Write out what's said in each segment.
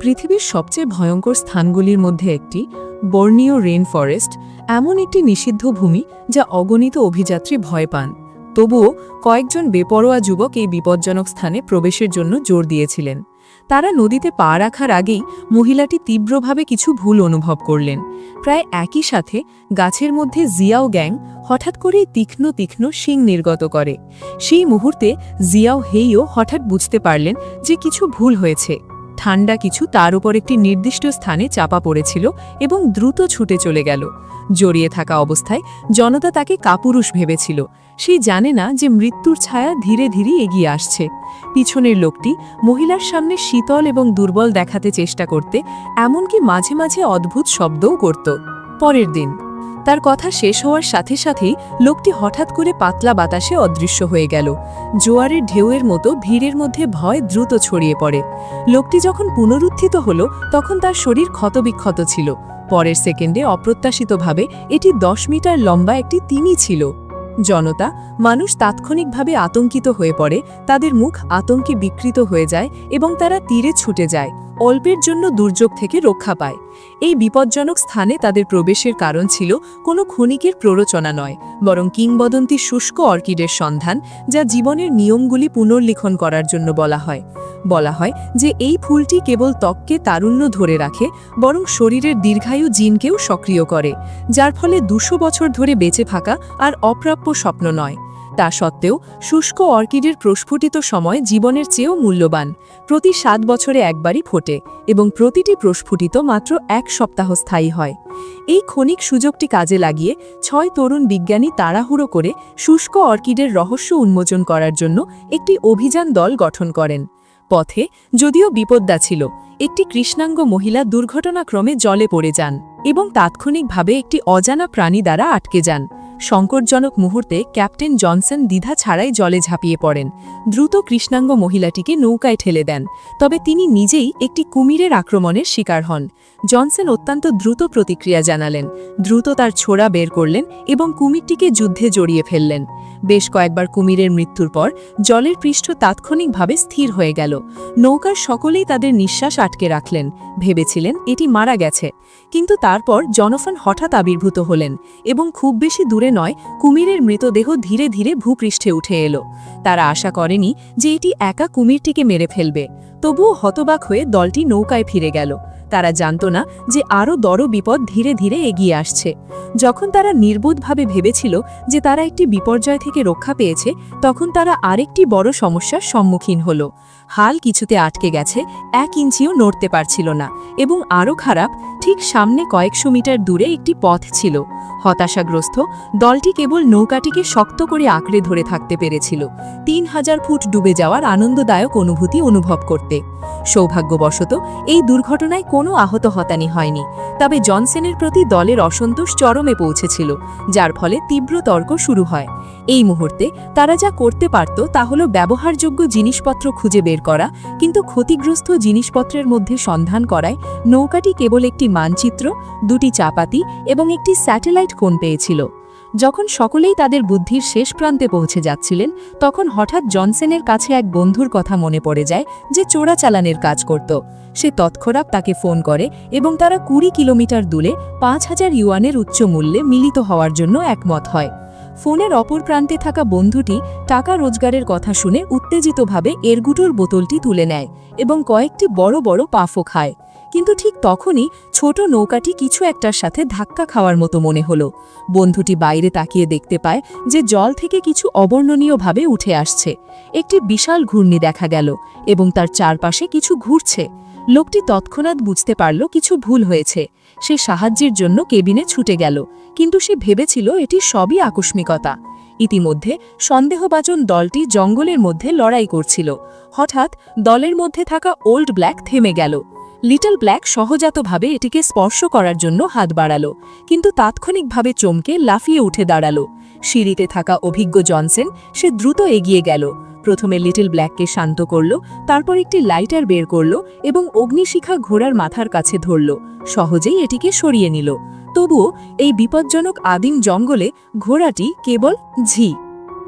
পৃথিবীর সবচেয়ে ভয়ঙ্কর স্থানগুলির মধ্যে একটি বর্নিও রেন ফরেস্ট এমন একটি নিষিদ্ধ ভূমি যা অগণিত অভিযাত্রী ভয় পান। তবুও কয়েকজন বেপরোয়া যুবক এই বিপজ্জনক স্থানে প্রবেশের জন্য জোর দিয়েছিলেন। তারা নদীতে পা রাখার আগেই মহিলাটি তীব্রভাবে কিছু ভুল অনুভব করলেন। প্রায় একই সাথে গাছের মধ্যে জিয়াও গ্যাং হঠাৎ করেই তীক্ষ্ণ তীক্ষ্ণ শিং নির্গত করে। সেই মুহূর্তে জিয়াও হেইও হঠাৎ বুঝতে পারলেন যে কিছু ভুল হয়েছে। ঠান্ডা কিছু তার উপর একটি নির্দিষ্ট স্থানে চাপা পড়েছিল এবং দ্রুত ছুটে চলে গেল। জড়িয়ে থাকা অবস্থায় জনতা তাকে কাপুরুষ ভেবেছিল। সে জানে না যে মৃত্যুর ছায়া ধীরে ধীরে এগিয়ে আসছে। পিছনের লোকটি মহিলার সামনে শীতল এবং দুর্বল দেখাতে চেষ্টা করতে, এমনকি মাঝে মাঝে অদ্ভুত শব্দও করত। পরের দিন তার কথা শেষ হওয়ার সাথে সাথেই লোকটি হঠাৎ করে পাতলা বাতাসে অদৃশ্য হয়ে গেল। জোয়ারের ঢেউয়ের মতো ভিড়ের মধ্যে ভয় দ্রুত ছড়িয়ে পড়ে। লোকটি যখন পুনরুত্থিত হল, তখন তার শরীর ক্ষতবিক্ষত ছিল। পরের সেকেন্ডে অপ্রত্যাশিতভাবে এটি দশ মিটার লম্বা একটি তিমি ছিল। জনতা, মানুষ তাৎক্ষণিকভাবে আতঙ্কিত হয়ে পড়ে, তাদের মুখ আতঙ্কে বিকৃত হয়ে যায় এবং তারা তীরে ছুটে যায়। অল্পের জন্য দুর্যোগ থেকে রক্ষা পায়। এই বিপজ্জনক স্থানে তাদের প্রবেশের কারণ ছিল কোনো ক্ষণিকের প্ররোচনা নয়, বরং কিংবদন্তি শুষ্ক অর্কিডের সন্ধান, যা জীবনের নিয়মগুলি পুনর্লিখন করার জন্য বলা হয়। বলা হয় যে এই ফুলটি কেবল ত্বককে তারুণ্য ধরে রাখে, বরং শরীরের দীর্ঘায়ু জিনকেও সক্রিয় করে, যার ফলে দুশো বছর ধরে বেঁচে থাকা আর অপ্রাপ্য স্বপ্ন নয়। তা সত্ত্বেও শুষ্ক অর্কিডের প্রস্ফুটিত সময় জীবনের চেয়েও মূল্যবান। প্রতি সাত বছরে একবারই ফোটে এবং প্রতিটি প্রস্ফুটিত মাত্র এক সপ্তাহ স্থায়ী হয়। এই ক্ষণিক সুযোগটি কাজে লাগিয়ে ছয় তরুণ বিজ্ঞানী তাড়াহুড়ো করে শুষ্ক অর্কিডের রহস্য উন্মোচন করার জন্য একটি অভিযান দল গঠন করেন। পথে যদিও বিপদ্যা ছিল, একটি কৃষ্ণাঙ্গ মহিলা দুর্ঘটনাক্রমে জলে পড়ে যান এবং তাৎক্ষণিকভাবে একটি অজানা প্রাণী দ্বারা আটকে যান। সংকটজনক মুহূর্তে ক্যাপ্টেন জনসন দ্বিধা ছাড়াই জলে ঝাঁপিয়ে পড়েন। দ্রুত কৃষ্ণাঙ্গ মহিলাটিকে নৌকায় ঠেলে দেন। তবে তিনি নিজেই একটি কুমিরের আক্রমণের শিকার হন। জনসন অত্যন্ত দ্রুত প্রতিক্রিয়া জানালেন। দ্রুত তার ছোড়া বের করলেন এবং কুমিরটিকে যুদ্ধে জড়িয়ে ফেললেন। বেশ কয়েকবার কুমিরের মৃত্যুর পর জলের পৃষ্ঠ তাৎক্ষণিকভাবে স্থির হয়ে গেল। নৌকার সকলেই তাদের নিঃশ্বাস আটকে রাখলেন। ভেবেছিলেন এটি মারা গেছে। কিন্তু তারপর জনফান হঠাৎ আবির্ভূত হলেন এবং খুব বেশি দূরে নয়, কুমিরের মৃতদেহ ধীরে ধীরে ভূপৃষ্ঠে উঠে এলো। তারা আশা করেনি যে এটি একা কুমিরটিকে মেরে ফেলবে। তবুও হতবাক হয়ে দলটি নৌকায় ফিরে গেল। তারা জানত না যে আরও দর বিপদ ধীরে ধীরে এগিয়ে আসছে। যখন তারা নির্বোধভাবে ভেবেছিল যে তারা একটি বিপর্যয় থেকে রক্ষা পেয়েছে, তখন তারা আরেকটি বড় সমস্যার সম্মুখীন হল। হাল কিছুতে আটকে গেছে, এক ইঞ্চিও নড়তে পারছিল না এবং আরও খারাপ, ঠিক সামনে কয়েকশো মিটার দূরে একটি পথ ছিল। হতাশাগ্রস্ত, দলটি কেবল নৌকাটিকে শক্ত করে আঁকড়ে ধরে থাকতে পেরেছিল, তিন হাজার ফুট ডুবে যাওয়ার আনন্দদায়ক অনুভূতি অনুভব করতে। সৌভাগ্যবশত, এই দুর্ঘটনায় কোনো আহত হতানি হয়নি, তবে জনসেনের প্রতি দলের অসন্তোষ চরমে পৌঁছেছিল, যার ফলে তীব্র তর্ক শুরু হয়। এই মুহূর্তে তারা যা করতে পারত তা হল ব্যবহারযোগ্য জিনিসপত্র খুঁজে বের করা, কিন্তু ক্ষতিগ্রস্ত জিনিসপত্রের মধ্যে সন্ধান করায় নৌকাটি কেবল একটি মানচিত্র, দুটি চাপাতি এবং একটি স্যাটেলাইট কোণ পেয়েছিল। যখন সকলেই তাদের বুদ্ধির শেষ প্রান্তে পৌঁছে যাচ্ছিলেন, তখন হঠাৎ জনসেনের কাছে এক বন্ধুর কথা মনে পড়ে যায় যে চোরাচালানের কাজ করত। সে তৎক্ষণাৎ তাকে ফোন করে এবং তারা কুড়ি কিলোমিটার দূরে পাঁচ হাজার ইউয়ানের উচ্চ মূল্যে মিলিত হওয়ার জন্য একমত হয়। ফোনের অপর প্রান্তে থাকা বন্ধুটি টাকা রোজগারের কথা শুনে উত্তেজিতভাবে এরগুটোর বোতলটি তুলে নেয় এবং কয়েকটি বড় বড় পাফও খায়। কিন্তু ঠিক তখনই ছোট নৌকাটি কিছু একটার সাথে ধাক্কা খাওয়ার মতো মনে হলো। বন্ধুটি বাইরে তাকিয়ে দেখতে পায় যে জল থেকে কিছু অবর্ণনীয়ভাবে উঠে আসছে। একটি বিশাল ঘূর্ণি দেখা গেল এবং তার চারপাশে কিছু ঘুরছে। লোকটি তৎক্ষণাৎ বুঝতে পারল কিছু ভুল হয়েছে। সে সাহায্যের জন্য কেবিনে ছুটে গেল, কিন্তু সে ভেবেছিল এটি সবই আকস্মিকতা। ইতিমধ্যে সন্দেহবাচন দলটি জঙ্গলের মধ্যে লড়াই করছিল। হঠাৎ দলের মধ্যে থাকা ওল্ড ব্ল্যাক থেমে গেল। লিটল ব্ল্যাক সহজাতভাবে এটিকে স্পর্শ করার জন্য হাত বাড়াল, কিন্তু তাৎক্ষণিকভাবে চমকে লাফিয়ে উঠে দাঁড়াল। সিঁড়িতে থাকা অভিজ্ঞ জনসেন সে দ্রুত এগিয়ে গেল। প্রথমে লিটল ব্ল্যাককে শান্ত করল, তারপর একটি লাইটার বের করল এবং অগ্নিশিখা ঘোড়ার মাথার কাছে ধরল, সহজেই এটিকে সরিয়ে নিল। তবুও এই বিপজ্জনক আদিম জঙ্গলে ঘোড়াটি কেবল ঝি।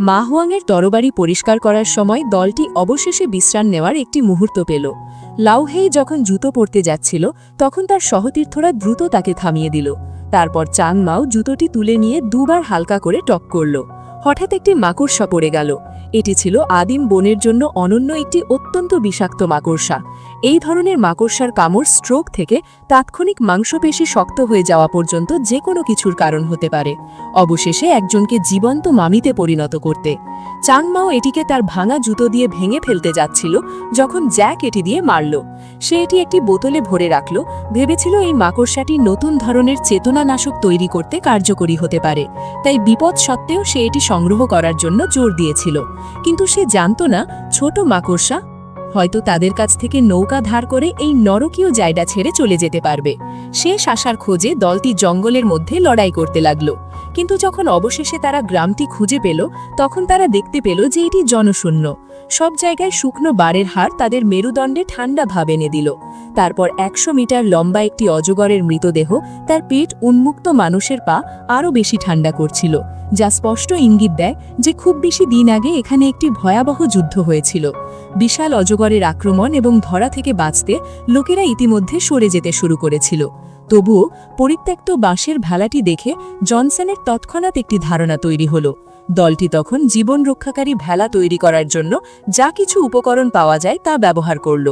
মাহুয়াংয়ের তরবারি পরিষ্কার করার সময় দলটি অবশেষে বিশ্রাম নেওয়ার একটি মুহূর্ত পেল। লাউহেই যখন জুতো পরতে যাচ্ছিল, তখন তার সহতীর্থরা দ্রুত তাকে থামিয়ে দিল। তারপর চাং মাও জুতোটি তুলে নিয়ে দুবার হালকা করে টক করল। হঠাৎ একটি মাকড়সা পড়ে গেল। এটি ছিল আদিম বনের জন্য অনন্য একটি অত্যন্ত বিষাক্ত মাকড়সা। এই ধরনের মাকড়সার কামড় স্ট্রোক থেকে তাৎক্ষণিক মাংসপেশি শক্ত হয়ে যাওয়া পর্যন্ত যে কোনো কিছুর কারণ হতে পারে। অবশেষে একজনকে জীবন্ত মামিতে পরিণত করতে। চাংমাও এটিকে তার ভাঙা জুতো দিয়ে ভেঙে ফেলতে যাচ্ছিল যখন জ্যাক এটি দিয়ে মারল। সে এটি একটি বোতলে ভরে রাখল। ভেবেছিল এই মাকড়সাটি নতুন ধরনের চেতনানাশক তৈরি করতে কার্যকরী হতে পারে। তাই বিপদ সত্ত্বেও সে এটি সংগ্রহ করার জন্য জোর দিয়েছিল। কিন্তু সে জানত না ছোট মাকড়সা হয়তো তাদের কাছ থেকে নৌকা ধার করে এই নরকীয় জায়গা ছেড়ে চলে যেতে পারবে। শেষ আসার খোঁজে দলটি জঙ্গলের মধ্যে লড়াই করতে লাগল। কিন্তু যখন অবশেষে তারা গ্রামটি খুঁজে পেল, তখন তারা দেখতে পেল যে এটি জনশূন্য। সব জায়গায় শুকনো বারের হার তাদের মেরুদণ্ডে ঠান্ডা ভাব এনে দিল। তারপর একশো মিটার লম্বা একটি অজগরের মৃতদেহ তার পেট উন্মুক্ত মানুষের পা আরও বেশি ঠান্ডা করছিল, যা স্পষ্ট ইঙ্গিত দেয় যে খুব বেশি দিন আগে এখানে একটি ভয়াবহ যুদ্ধ হয়েছিল। বিশাল অজগরের আক্রমণ এবং ধরা থেকে বাঁচতে লোকেরা ইতিমধ্যে সরে যেতে শুরু করেছিল। তবুও পরিত্যক্ত বাঁশের ভেলাটি দেখে জনসনের তৎক্ষণাৎ একটি ধারণা তৈরি হল। দলটি তখন জীবন রক্ষাকারী ভেলা তৈরি করার জন্য যা কিছু উপকরণ পাওয়া যায় তা ব্যবহার করল।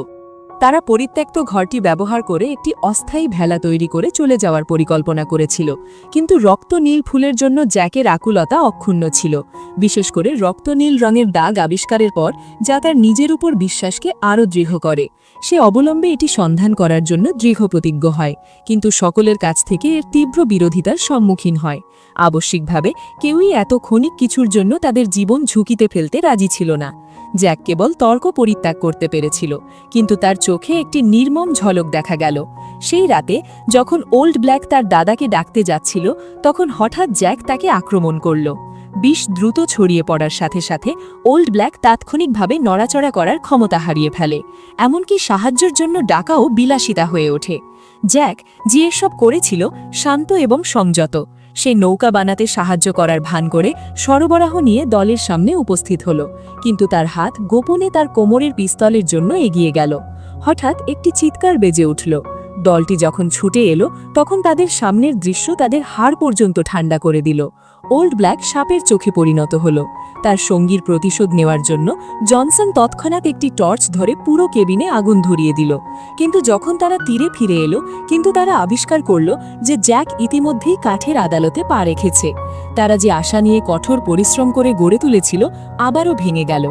তারা পরিত্যক্ত ঘরটি ব্যবহার করে একটি অস্থায়ী ভেলা তৈরি করে চলে যাওয়ার পরিকল্পনা করেছিল। কিন্তু রক্ত নীল ফুলের জন্য জ্যাকের আকুলতা অক্ষুণ্ণ ছিল। বিশেষ করে রক্ত নীল রঙের দাগ আবিষ্কারের পর যা তার নিজের উপর বিশ্বাসকে আরও দৃঢ় করে। সে অবলম্বে এটি সন্ধান করার জন্য দৃঢ় প্রতিজ্ঞ হয়, কিন্তু সকলের কাছ থেকে এর তীব্র বিরোধিতার সম্মুখীন হয়। আবশ্যিকভাবে কেউই এত ক্ষণিক কিছুর জন্য তাদের জীবন ঝুঁকিতে ফেলতে রাজি ছিল না। জ্যাক কেবল তর্ক পরিত্যাগ করতে পেরেছিল, কিন্তু তার চোখে একটি নির্মম ঝলক দেখা গেল। সেই রাতে যখন ওল্ড ব্ল্যাক তার দাদাকে ডাকতে যাচ্ছিল, তখন হঠাৎ জ্যাক তাকে আক্রমণ করল। বিষ দ্রুত ছড়িয়ে পড়ার সাথে সাথে ওল্ড ব্ল্যাক তাৎক্ষণিকভাবে নড়াচড়া করার ক্ষমতা হারিয়ে ফেলে, এমনকি সাহায্যের জন্য ডাকাও বিলাসিতা হয়ে ওঠে। জ্যাক যে এসব করেছিল শান্ত এবং সংযত সে নৌকা বানাতে সাহায্য করার ভান করে সরবরাহ নিয়ে দলের সামনে উপস্থিত হল। কিন্তু তার হাত গোপনে তার কোমরের পিস্তলের জন্য এগিয়ে গেল। হঠাৎ একটি চিৎকার বেজে উঠল। দলটি যখন ছুটে এলো, তখন তাদের সামনের দৃশ্য তাদের হাড় পর্যন্ত ঠান্ডা করে দিল। ওল্ড ব্ল্যাক সাপের চোখে পরিণত হল। তার সঙ্গীর প্রতিশোধ নেওয়ার জন্য জনসন তৎক্ষণাৎ একটি টর্চ ধরে পুরো কেবিনে আগুন ধরিয়ে দিল। কিন্তু যখন তারা তীরে ফিরে এলো, কিন্তু তারা আবিষ্কার করল যে জ্যাক ইতিমধ্যেই কাঠের আদালতে পা রেখেছে। তারা যে আশা নিয়ে কঠোর পরিশ্রম করে গড়ে তুলেছিল, আবারও ভেঙে গেল।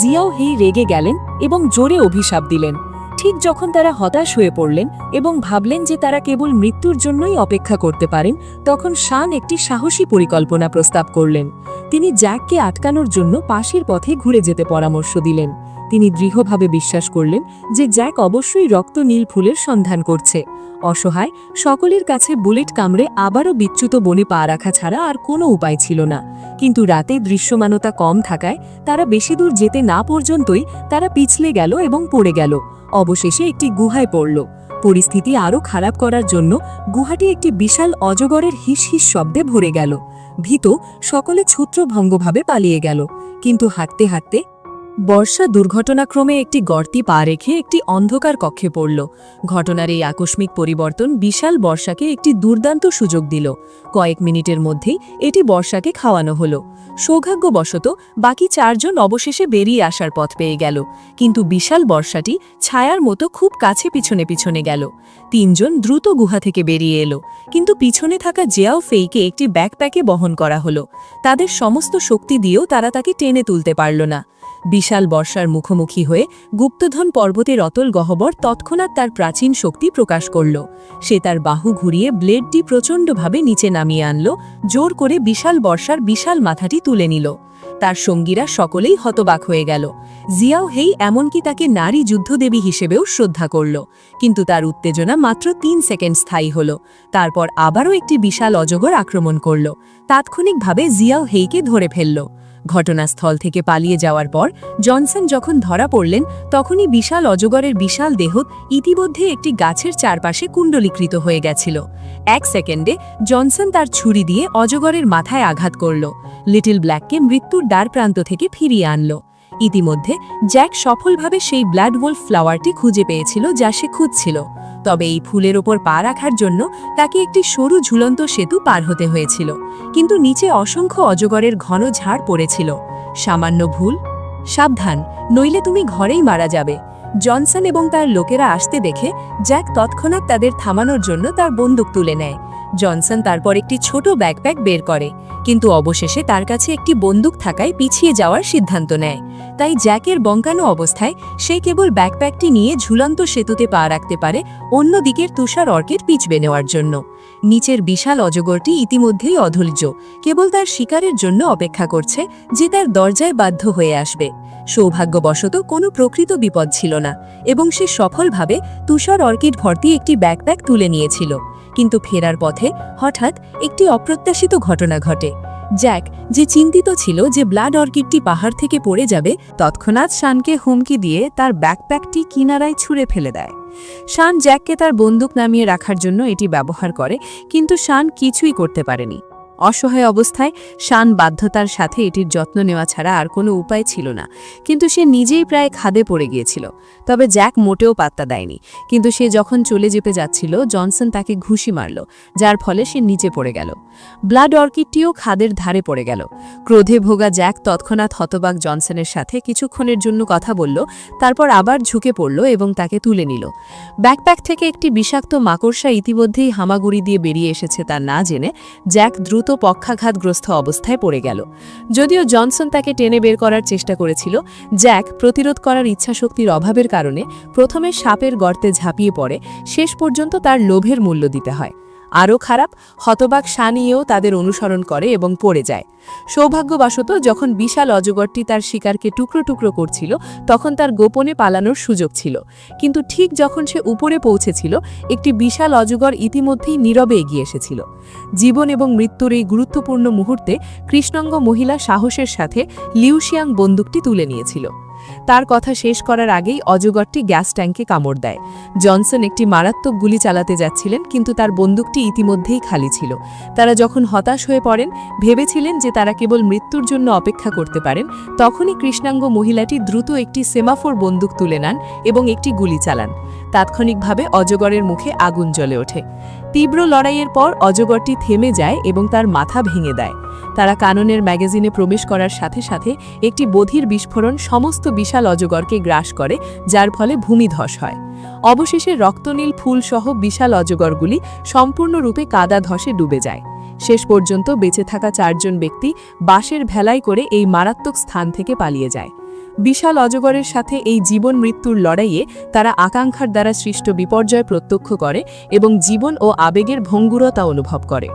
জিয়াও হেই রেগে গেলেন এবং জোরে অভিশাপ দিলেন। ঠিক যখন তারা হতাশ হয়ে পড়লেন এবং ভাবলেন যে তারা কেবল মৃত্যুর জন্যই অপেক্ষা করতে পারেন, তখন শান একটি সাহসী পরিকল্পনা প্রস্তাব করলেন। তিনি জ্যাককে আটকানোর জন্য পাশের পথে ঘুরে যেতে পরামর্শ দিলেন। তিনি দৃঢ়ভাবে বিশ্বাস করলেন যে জ্যাক অবশ্যই রক্ত নীল ফুলের সন্ধান করছে। অসহায়, সকলের কাছে বুলেট কামড়ে আবারও বিচ্যুত বনে পা রাখা ছাড়া আর কোনো উপায় ছিল না। কিন্তু রাতে দৃশ্যমানতা কম থাকায় তারা বেশি দূর যেতে না পর্যন্তই তারা পিছলে গেল এবং পড়ে গেল। অবশেষে একটি গুহায় পড়ল। পরিস্থিতি আরও খারাপ করার জন্য গুহাটি একটি বিশাল অজগরের হিস হিস শব্দে ভরে গেল। ভীত সকলে ছূত্রভঙ্গভাবে পালিয়ে গেল। কিন্তু হাঁটতে হাঁটতে বর্ষা দুর্ঘটনাক্রমে একটি গর্তি পা রেখে একটি অন্ধকার কক্ষে পড়ল। ঘটনার এই আকস্মিক পরিবর্তন বিশাল বর্ষাকে একটি দুর্দান্ত সুযোগ দিল। কয়েক মিনিটের মধ্যেই এটি বর্ষাকে খাওয়ানো হলো। সৌভাগ্যবশত বাকি চারজন অবশেষে বেরিয়ে আসার পথ পেয়ে গেল। কিন্তু বিশাল বর্ষাটি ছায়ার মতো খুব কাছে পিছনে পিছনে গেল। তিনজন দ্রুত গুহা থেকে বেরিয়ে এলো। কিন্তু পিছনে থাকা জিয়াও ফেইকে একটি ব্যাকপ্যাকে বহন করা হলো। তাদের সমস্ত শক্তি দিয়েও তারা তাকে টেনে তুলতে পারল না। বিশাল বর্ষার মুখোমুখি হয়ে গুপ্তধন পর্বতের অতল গহ্বর তৎক্ষণাৎ তার প্রাচীন শক্তি প্রকাশ করল। সে তার বাহু ঘুরিয়ে ব্লেডটি প্রচণ্ডভাবে নিচে নামিয়ে আনল, জোর করে বিশাল বর্ষার বিশাল মাথাটি তুলে নিল। তার সঙ্গীরা সকলেই হতবাক হয়ে গেল। জিয়াও হেই এমনকি তাকে নারী যুদ্ধদেবী হিসেবেও শ্রদ্ধা করল, কিন্তু তার উত্তেজনা মাত্র তিন সেকেন্ড স্থায়ী হল। তারপর আবারও একটি বিশাল অজগর আক্রমণ করল। তাৎক্ষণিকভাবে জিয়াও হেইকে ধরে ফেলল। ঘটনাস্থল থেকে পালিয়ে যাওয়ার পর জনসন যখন ধরা পড়লেন, তখনই বিশাল অজগরের বিশাল দেহ ইতিমধ্যে একটি গাছের চারপাশে কুণ্ডলীকৃত হয়ে গেছিল। এক সেকেন্ডে জনসন তার ছুরি দিয়ে অজগরের মাথায় আঘাত করল। লিটল ব্ল্যাককে মৃত্যুর দ্বার প্রান্ত থেকে ফিরিয়ে আনল। ইতিমধ্যে জ্যাক সফলভাবে সেই ব্লাড ওয়াল ফ্লাওয়ারটি খুঁজে পেয়েছিল যা সে খুঁজছিল। তবে এই ফুলের ওপর পা রাখার জন্য তাকে একটি সরু ঝুলন্ত সেতু পার হতে হয়েছিল। কিন্তু নিচে অসংখ্য অজগরের ঘন ঝাড় পড়েছিল। সামান্য ভুল। সাবধান, নইলে তুমি ঘরেই মারা যাবে। জনসন এবং তার লোকেরা আসতে দেখে জ্যাক তৎক্ষণাৎ তাদের থামানোর জন্য তার বন্দুক তুলে নেয়। জনসন তারপর একটি ছোট ব্যাকপ্যাক বের করে, কিন্তু অবশেষে তার কাছে একটি বন্দুক থাকায় পিছিয়ে যাওয়ার সিদ্ধান্ত নেয়। তাই জ্যাকের বঙ্কানো অবস্থায় সে কেবল ব্যাকপ্যাকটি নিয়ে ঝুলন্ত সেতুতে পা রাখতে পারে অন্য দিকের তুষার অর্কের পিছবে নেওয়ার জন্য। নিচের বিশাল অজগরটি ইতিমধ্যেই অধৈর্য, কেবল তার শিকারের জন্য অপেক্ষা করছে যে তার দরজায় বাধ্য হয়ে আসবে। সৌভাগ্যবশত কোনো প্রকৃত বিপদ ছিল না, এবং সে সফলভাবে তুষার অর্কিড ভর্তি একটি ব্যাকপ্যাক তুলে নিয়েছিল। কিন্তু ফেরার পথে হঠাৎ একটি অপ্রত্যাশিত ঘটনা ঘটে। জ্যাক, যে চিন্তিত ছিল যে ব্লাড অর্কিডটি পাহাড় থেকে পড়ে যাবে, তৎক্ষণাৎ শানকে হুমকি দিয়ে তার ব্যাকপ্যাকটি কিনারায় ছুঁড়ে ফেলে দেয়। শান জ্যাককে তার বন্দুক নামিয়ে রাখার জন্য এটি ব্যবহার করে, কিন্তু শান কিছুই করতে পারেনি। অসহায় অবস্থায় শান বাধ্যতার সাথে এটির যত্ন নেওয়া ছাড়া আর কোনো উপায় ছিল না। কিন্তু সে নিজেই প্রায় খাদে পড়ে গিয়েছিল। তবে জ্যাক মোটেও পাত্তা দেয়নি। কিন্তু সে যখন চলে যেতে যাচ্ছিল, জনসন তাকে ঘুষি মারল, যার ফলে সে নিচে পড়ে গেল। ব্লাড অর্কিডটিও খাদের ধারে পড়ে গেল। ক্রোধে ভোগা জ্যাক তৎক্ষণাৎ হতবাক জনসনের সাথে কিছুক্ষণের জন্য কথা বলল, তারপর আবার ঝুঁকে পড়ল এবং তাকে তুলে নিল। ব্যাকপ্যাক থেকে একটি বিষাক্ত মাকড়সা ইতিমধ্যেই হামাগুড়ি দিয়ে বেরিয়ে এসেছে তা না জেনে জ্যাক দ্রুত পক্ষাঘাতগ্রস্ত অবস্থায় পড়ে গেল। যদিও জনসন তাকে টেনে বের করার চেষ্টা করেছিল, জ্যাক প্রতিরোধ করার ইচ্ছাশক্তির অভাবের কারণে প্রথমে সাপের গর্তে ঝাঁপিয়ে পড়ে, শেষ পর্যন্ত তার লোভের মূল্য দিতে হয়। আরও খারাপ, হতবাক সানিয়েও তাদের অনুসরণ করে এবং পড়ে যায়। সৌভাগ্যবশত যখন বিশাল অজগরটি তার শিকারকে টুকরো টুকরো করছিল, তখন তার গোপনে পালানোর সুযোগ ছিল। কিন্তু ঠিক যখন সে উপরে পৌঁছেছিল, একটি বিশাল অজগর ইতিমধ্যেই নীরবে এগিয়ে এসেছিল। জীবন এবং মৃত্যুর এই গুরুত্বপূর্ণ মুহূর্তে কৃষ্ণাঙ্গ মহিলা সাহসের সাথে লিউশিয়াং বন্দুকটি তুলে নিয়েছিল। তার কথা শেষ করার আগেই অজগরটি গ্যাস ট্যাঙ্কে কামড় দেয়। জনসন একটি মারাত্মক গুলি চালাতে যাচ্ছিলেন, কিন্তু তার বন্দুকটি ইতিমধ্যেই খালি ছিল। তারা যখন হতাশ হয়ে পড়েন, ভেবেছিলেন যে তারা কেবল মৃত্যুর জন্য অপেক্ষা করতে পারেন, তখনই কৃষ্ণাঙ্গ মহিলাটি দ্রুত একটি সেমাফোর বন্দুক তুলে নেন এবং একটি গুলি চালান। তাৎক্ষণিকভাবে অজগরের মুখে আগুন জ্বলে ওঠে। তীব্র লড়াইয়ের পর অজগরটি থেমে যায় এবং তার মাথা ভেঙে দেয়। তারা কাননের ম্যাগাজিনে প্রবেশ করার সাথে সাথে একটি বধির বিস্ফোরণ সমস্ত বিশাল অজগরকে গ্রাস করে, যার ফলে ভূমিধস হয়। অবশেষে রক্তনীল ফুলসহ বিশাল অজগরগুলি সম্পূর্ণরূপে কাদা ধসে ডুবে যায়। শেষ পর্যন্ত বেঁচে থাকা চারজন ব্যক্তি বাঁশের ভেলাই করে এই মারাত্মক স্থান থেকে পালিয়ে যায়। বিশাল অজগরের সাথে এই জীবন মৃত্যুর লড়াইয়ে তারা আকাঙ্ক্ষার দ্বারা সৃষ্ট বিপর্যয় প্রত্যক্ষ করে এবং জীবন ও আবেগের ভঙ্গুরতা অনুভব করে।